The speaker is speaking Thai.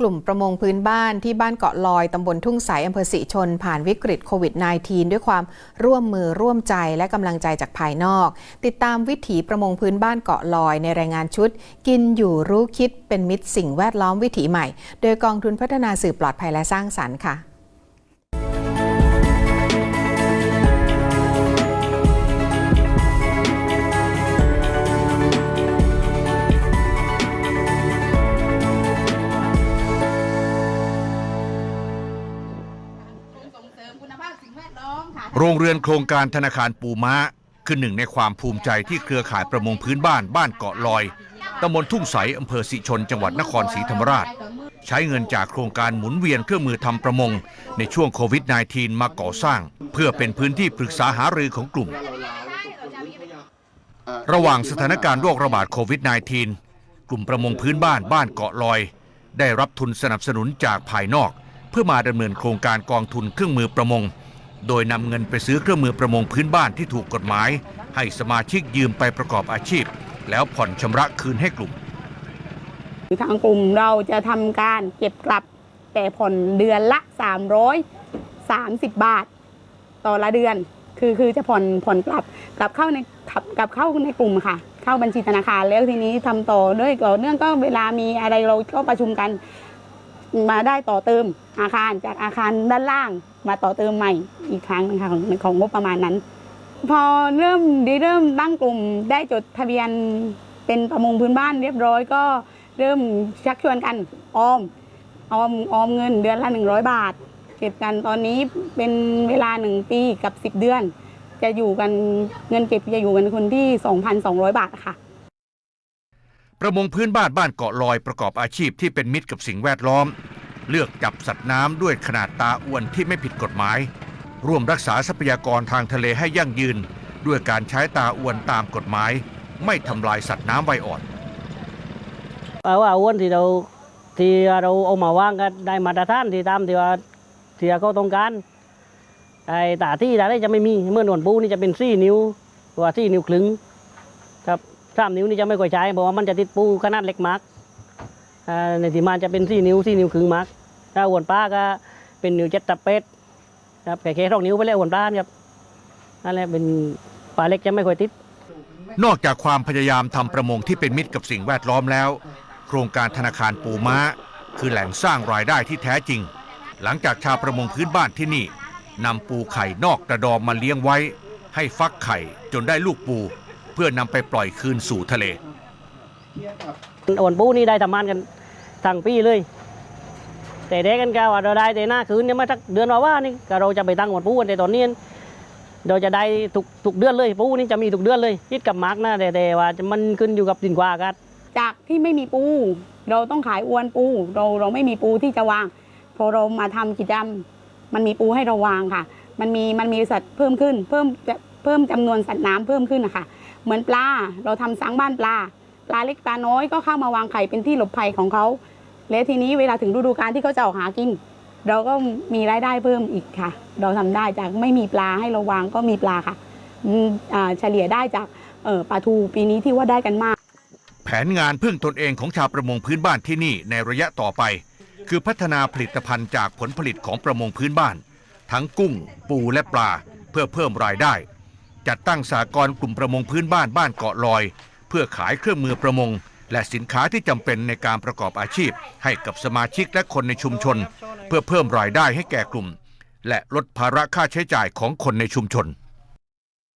กลุ่มประมงพื้นบ้านที่บ้านเกาะลอยตำบลทุ่งใสอำเภอสีชน ผ่านวิกฤตโควิด -19 ด้วยความร่วมมือร่วมใจและกำลังใจจากภายนอก ติดตามวิถีประมงพื้นบ้านเกาะลอยในรายงานชุด กินอยู่รู้คิดเป็นมิตรสิ่งแวดล้อมวิถีใหม่ โดยกองทุนพัฒนาสื่อปลอดภัยและสร้างสรรค์ค่ะ โรงเรือนโครงการธนาคารปูม้า คือหนึ่งในความภูมิใจที่เครือข่ายประมงพื้นบ้านบ้านเกาะลอยตำบลทุ่งใสอำเภอสิชน จังหวัดนครศรีธรรมราช ใช้เงินจากโครงการหมุนเวียนเครื่องมือทำประมง ในช่วงโควิด -19 มาก่อสร้าง เพื่อเป็นพื้นที่ปรึกษาหารือของกลุ่ม ระหว่างสถานการณ์โรคระบาดโควิด -19 กลุ่มประมงพื้นบ้านบ้านเกาะลอย ได้รับทุนสนับสนุนจากภายนอก เพื่อมาดำเนินโครงการกองทุนเครื่องมือประมง โดยนำเงินไปซื้อเครื่องมือประมงพื้นบ้านที่ถูกกฎหมาย ให้สมาชิกยืมไปประกอบอาชีพ แล้วผ่อนชำระคืนให้กลุ่ม ทางกลุ่มเราจะทำการเก็บกลับแต่ผ่อนเดือนละ 330 บาท ต่อละเดือน คือคือจะผ่อนผ่อนกลับกลับเข้าในกลับกลับเข้าในกลุ่มค่ะ เข้าบัญชีธนาคารแล้วทีนี้ทำต่อด้วยต่อเนื่องก็เวลามีอะไรเราก็ประชุมกัน มาได้ต่อเติมอาคารจากอาคารด้านล่างมาต่อเติมใหม่อีกครั้งหนึงค่ะของของงบประมาณนั้น พอเริ่มได้เริ่มตั้งกลุ่มได้จดทะเบียนเป็นประมงพื้นบ้านเรียบร้อยก็เริ่มชักชวนกันออมออมออมเงินเดือนละ 100 บาท เก็บกันตอนนี้เป็นเวลา 1 ปีกับ 10 เดือน จะอยู่กันเงินเก็บจะอยู่กันคนที่ 2,200 บาทค่ะ ประมงพื้นบ้านบ้านเกาะลอยประกอบอาชีพที่เป็นมิตรกับสิ่งแวดล้อม เลือกจับสัตว์น้ำด้วยขนาดตาอ้วนที่ไม่ผิดกฎหมาย ร่วมรักษาทรัพยากรทางทะเลให้ยั่งยืน ด้วยการใช้ตาอ้วนตามกฎหมาย ไม่ทำลายสัตว์น้ำไวอ่อนเอาว่าอ้วนที่เราที่เราเอามาวางกันได้มาตรฐานที่ตามที่ว่าที่เขาต้องการไอ้ตาที่ตาได้จะไม่มีเมื่อหนวดปูนี่จะเป็นสี่นิ้วตัวสี่นิ้วครึ่งครับ สามนิ้วนี่จะไม่ค่อยใช้เพราะว่ามันจะติดปูขนาดเล็กมากในที่มันจะเป็นสี่นิ้วสี่นิ้วครึ่งมากถ้าอวนปลาก็เป็นนิ้วเจ็ดตะเป็ดครับแค่แค่สองนิ้วไปแล้วอวนปลาครับนั่นแหละเป็นปลาเล็กจะไม่ค่อยติด นอกจากความพยายามทำประมงที่เป็นมิตรกับสิ่งแวดล้อมแล้ว โครงการธนาคารปูม้า คือแหล่งสร้างรายได้ที่แท้จริง หลังจากชาวประมงพื้นบ้านที่นี่นำปูไข่นอกกระดองมาเลี้ยงไว้ ให้ฟักไข่จนได้ลูกปู พื่อนำไปปล่อยคืนสู่ทะเลอ่อนปูนี่ได้ทำงานกันทั้งปีเลย แต่เด็กกันก็ว่าเราได้แต่หน้าคืนเนี่ยมาสักเดือนว่าว่านี่ก็เราจะไปตั้งอ่อนปูกันแต่ตอนนี้เราจะได้ทุกทุกเดือนเลยปูนี่จะมีทุกเดือนเลยคิดกับมาร์กนะแต่แต่ว่ามันขึ้นอยู่กับสินค้ากันจากที่ไม่มีปู เราต้องขายอวนปู เราเราไม่มีปูที่จะวาง พอเรามาทำกิจกรรม มันมีปูให้เราวางค่ะ มันมีมันมีสัตว์เพิ่มขึ้น เพิ่มจะเพิ่มจำนวนสัตว์น้ำเพิ่มขึ้นนะคะ เหมือนปลา เราทำสังบ้านปลา ปลาเล็กปลาน้อยก็เข้ามาวางไข่เป็นที่หลบภัยของเขา และทีนี้เวลาถึงฤดูกาลที่เขาจะออกหากิน เราก็มีรายได้เพิ่มอีกค่ะ เราทำได้จากไม่มีปลาให้เราวางก็มีปลาค่ะเฉลี่ยได้จากปลาทูปีนี้ที่ว่าได้กันมาก แผนงานพึ่งตนเองของชาวประมงพื้นบ้านที่นี่ในระยะต่อไป คือพัฒนาผลิตภัณฑ์จากผลผลิตของประมงพื้นบ้าน ทั้งกุ้ง ปูและปลา เพื่อเพิ่มรายได้ จัดตั้งสากลกลุ่มประมงพื้นบ้านบ้านเกาะลอย เพื่อขายเครื่องมือประมง และสินค้าที่จำเป็นในการประกอบอาชีพ ให้กับสมาชิกและคนในชุมชน เพื่อเพิ่มรายได้ให้แก่กลุ่ม และลดภาระค่าใช้จ่ายของคนในชุมชน